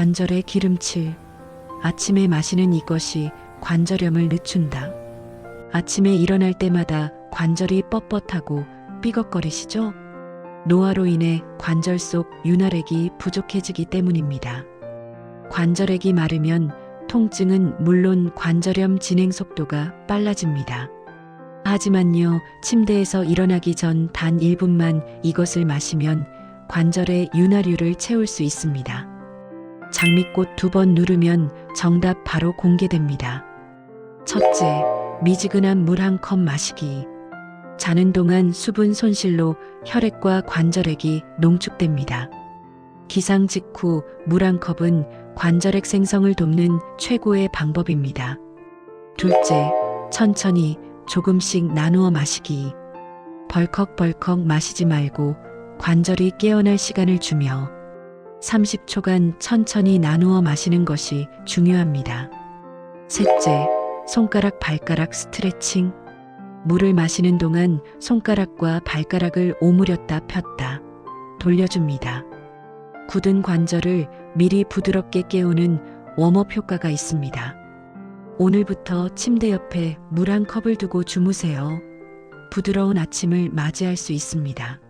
관절에 기름칠. 아침에 마시는 이것이 관절염을 늦춘다. 아침에 일어날 때마다 관절이 뻣뻣하고 삐걱거리시죠? 노화로 인해 관절 속 윤활액이 부족해지기 때문입니다. 관절액이 마르면 통증은 물론 관절염 진행 속도가 빨라집니다. 하지만요, 침대에서 일어나기 전 단 1분만 이것을 마시면 관절의 윤활유를 채울 수 있습니다. 장미꽃 두 번 누르면 정답 바로 공개됩니다. 첫째, 미지근한 물 한 컵 마시기. 자는 동안 수분 손실로 혈액과 관절액이 농축됩니다. 기상 직후 물 한 컵은 관절액 생성을 돕는 최고의 방법입니다. 둘째, 천천히 조금씩 나누어 마시기. 벌컥벌컥 마시지 말고 관절이 깨어날 시간을 주며 30초간 천천히 나누어 마시는 것이 중요합니다. 셋째, 손가락 발가락 스트레칭. 물을 마시는 동안 손가락과 발가락을 오므렸다 폈다 돌려줍니다. 굳은 관절을 미리 부드럽게 깨우는 웜업 효과가 있습니다. 오늘부터 침대 옆에 물 한 컵을 두고 주무세요. 부드러운 아침을 맞이할 수 있습니다.